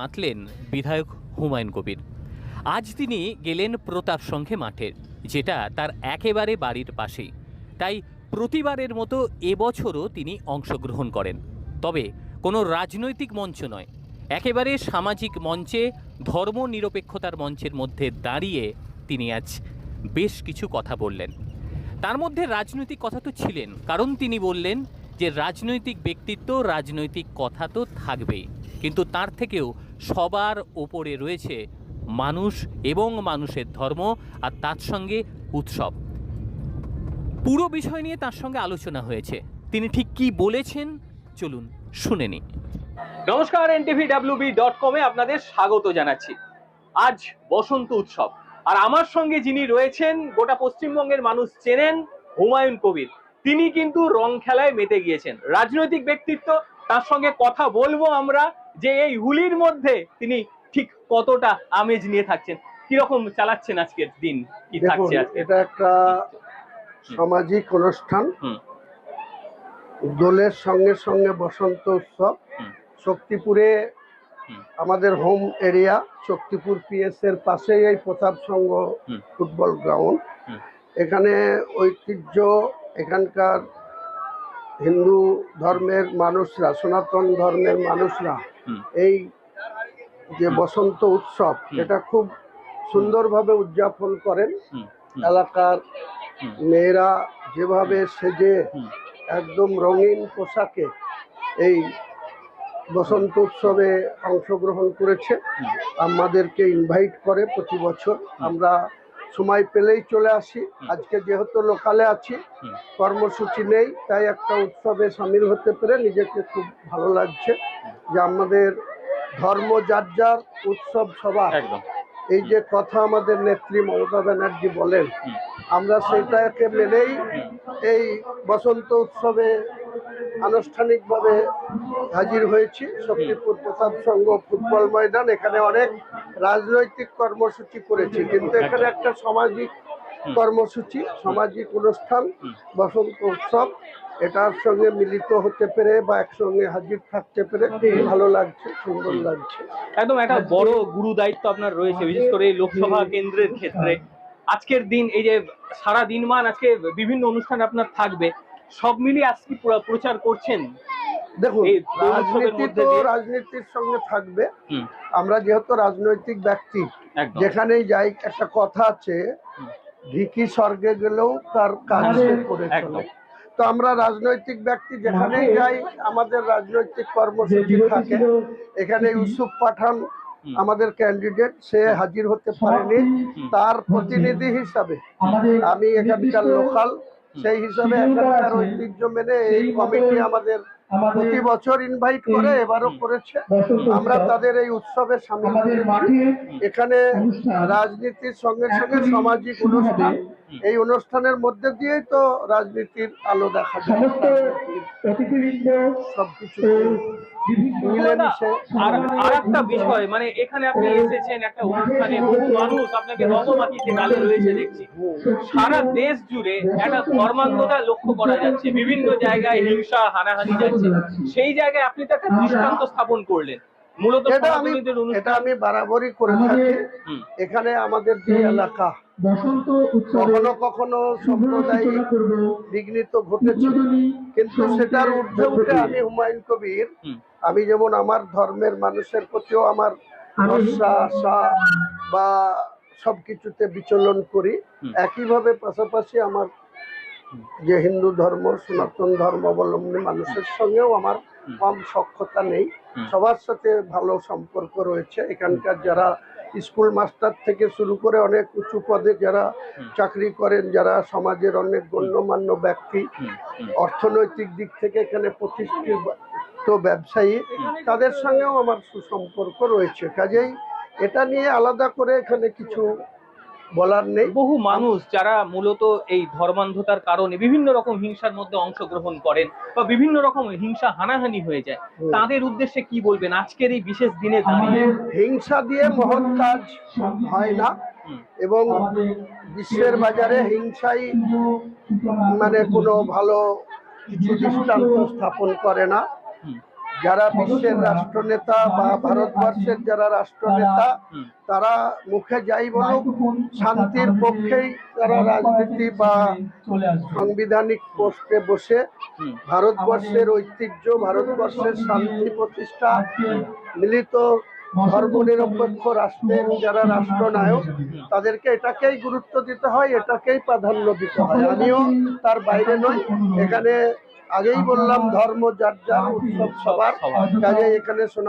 মাতলেন বিধায়ক হুমায়ুন কবির। আজ তিনি গেলেন প্রতাপ সংঘে মাঠে, যেটা তার একেবারে বাড়ির পাশেই। তাই প্রতিবারের মতো এবছরও তিনি অংশগ্রহণ করেন। তবে কোনো রাজনৈতিক মঞ্চ নয়, একেবারে সামাজিক মঞ্চে ধর্ম নিরপেক্ষতার মঞ্চের মধ্যে দাঁড়িয়ে তিনি আজ বেশ কিছু কথা বললেন। তার মধ্যে রাজনৈতিক কথা তো ছিলেন, কারণ তিনি বললেন যে রাজনৈতিক ব্যক্তিত্ব, রাজনৈতিক কথা তো থাকবেই। কিন্তু তার থেকেও সবার ওপরে রয়েছে মানুষ এবং মানুষের ধর্ম আর তার সঙ্গে উৎসব। পুরো বিষয় নিয়ে তার সঙ্গে আলোচনা হয়েছে। তিনি ঠিক কি বলেছেন? চলুন শুনে নি নমস্কার এনটিভি ডাব্লিউবি ডট কমে আপনাদের স্বাগত জানাচ্ছি। আজ বসন্ত উৎসব। আর আমার সঙ্গে যিনি রয়েছেন, গোটা পশ্চিমবঙ্গের মানুষ চেনেন হুমায়ুন কবির। তিনি কিন্তু রং খেলায় মেতে গিয়েছেন। রাজনৈতিক ব্যক্তিত্ব, তার সঙ্গে কথা বলব আমরা। যে এই হুলির মধ্যে তিনি ঠিক কতটা আমেজ নিয়ে থাকছেন? কীরকম চালাচ্ছেন আজকের দিন? কি থাকছে আজকে? এটা একটা সামাজিক অনুষ্ঠান। হুম। দোলের সঙ্গে সঙ্গে বসন্ত উৎসব। শক্তিপুরে আমাদের হোম এরিয়া শক্তিপুর পিএস এর পাশেই এই প্রতাপ সংঘ ফুটবল গ্রাউন্ড। এখানে ঐতিহ্য এখানকার হিন্দু ধর্মের মানুষরা সনাতন ধর্মের মানুষরা। এই যে বসন্ত উৎসব। এটা খুব সুন্দরভাবে উদযাপন করেন। এলাকার মেয়েরা যেভাবে সেজে একদম রঙিন পোশাকে এই বসন্ত উৎসবে অংশগ্রহণ করেছে। আমাদেরকে ইনভাইট করে প্রতি বছর। আমরা সময় পেলেই চলে আসি। আজকে যেহেতু লোকালে আছি কর্মসূচি নেই তাই একটা উৎসবে সামিল হতে পেরে নিজেকে খুব ভালো লাগছে। যে আমাদের ধর্ম যার যার উৎসব সবার। এই যে কথা আমাদের নেত্রী মমতা ব্যানার্জি বলেন আমরা সেটাকে মেনেই এই বসন্ত উৎসবে আনুষ্ঠানিকভাবে হাজির হয়েছি। শক্তিপুর প্রতাপ সংঘ ফুটবল ময়দান এখানে অনেক রাজনৈতিক কর্মসূচি করেছি। কিন্তু এখানে একটা সামাজিক কর্মসূচি সামাজিক অনুষ্ঠান বসন্ত উৎসব এটার সঙ্গে মিলিত হতে পেরে বা একসঙ্গে হাজির থাকতে পেরে ভালো লাগছে সুন্দর লাগছে। একদম একটা বড় গুরু দায়িত্ব আপনার রয়েছে বিশেষ করে লোকসভা কেন্দ্রের ক্ষেত্রে। আজকের দিন এই যে সারা দিন মান আজকে বিভিন্ন অনুষ্ঠান আপনার থাকবে সব মিলিয়ে আজকে প্রচার করছেন? দেখুন রাজনীতি তো রাজনীতির সঙ্গে থাকবে। আমরা যেহেতু রাজনৈতিক ব্যক্তি যেখানেই যাই একটা কথা আছে। ঢিকি স্বর্গে গেলেও তার কাজ করে। চলে। তো আমরা রাজনৈতিক ব্যক্তি যেখানেই যাই আমাদের রাজনৈতিক কর্মসূচি থাকে। এখানে ইউসুফ পাঠান আমাদের ক্যান্ডিডেট সে হাজির হতে পারেনি। তার প্রতিনিধি হিসাবে আমি এখানকার লোকাল সেই হিসাবে এখানকার ঐতিহ্য মেনে এই কমিটি আমাদের প্রতি বছর ইনভাইট করে এবারও করেছে। আমরা তাদের এই উৎসবে সামিল এখানে রাজনীতির সঙ্গে সঙ্গে সামাজিক অনুষ্ঠান। এই অনুষ্ঠানের মধ্যে দিয়েই তো রাজনীতির আলো দেখা যায়। সবকিছু মিলেমিশে আর আর একটা বিষয় মানে এখানে আপনি এসেছেন একটা অনুষ্ঠানে বহু মানুষ আপনাকে রঙমাটিতে গালে রয়েছে দেখছি। সারা দেশ জুড়ে একটা ধর্মান্ধতা লক্ষ্য করা যাচ্ছে বিভিন্ন জায়গায় হিংসা হানাহানি যাচ্ছে। সেই জায়গায় আপনি তো একটা দৃষ্টান্ত স্থাপন করলেন। মূলত এটা আমি এটা আমি বারাবরই করে থাকি। এখানে আমাদের যে এলাকা বসন্ত কখনো কখনো সম্প্রদায় বিঘ্নিত ঘটেছে। কিন্তু সেটার ঊর্ধ্বে উঠে আমি হুমায়ুন কবির আমি যেমন আমার ধর্মের মানুষের প্রতিও আমার ভরসা আশা বা সবকিছুতে বিচলন করি। একইভাবে পাশাপাশি আমার যে হিন্দু ধর্ম সনাতন ধর্মাবলম্বী মানুষের সঙ্গেও আমার কম সক্ষতা নেই। সবার সাথে ভালো সম্পর্ক রয়েছে। এখানকার যারা স্কুল মাস্টার থেকে শুরু করে অনেক উঁচু পদে যারা চাকরি করেন যারা সমাজের অনেক গণ্যমান্য ব্যক্তি। অর্থনৈতিক দিক থেকে এখানে প্রতিষ্ঠিত ব্যবসায়ী তাদের সঙ্গেও আমার সুসম্পর্ক রয়েছে। কাজেই এটা নিয়ে আলাদা করে এখানে কিছু বলার নেই। বহু মানুষ যারা মূলত এই ধর্মান্ধতার কারণে বিভিন্ন রকম হিংসার মধ্যে অংশগ্রহণ করেন বা বিভিন্ন রকম হিংসা হানাহানি হয়ে যায় তাদের উদ্দেশ্যে কি বলবেন? আজকের এই বিশেষ দিনে হিংসা দিয়ে মহৎ কাজ হয় না এবং বিশ্বের বাজারে হিংসাই মানে কোনো ভালো কিছু দৃষ্টান্ত স্থাপন করে না। যারা বিশ্বের রাষ্ট্রনেতা বা ভারতবর্ষের যারা রাষ্ট্রনেতা। তারা মুখে যাই বলুক, শান্তির পক্ষেই তারা রাজনীতি বা সাংবিধানিক পোস্টে বসে ভারতবর্ষের ঐতিহ্য, ভারতবর্ষের শান্তি প্রতিষ্ঠা, মিলিত ধর্মনিরপেক্ষ রাষ্ট্রের যারা রাষ্ট্রনায়ক, তাদেরকে এটাকেই গুরুত্ব দিতে হয়, এটাকেই প্রাধান্য দিতে হয় আমিও তার বাইরে নই এখানে আগেই বললাম ধর্ম যার যার উৎসব সবার। কাজে এখানে শোনা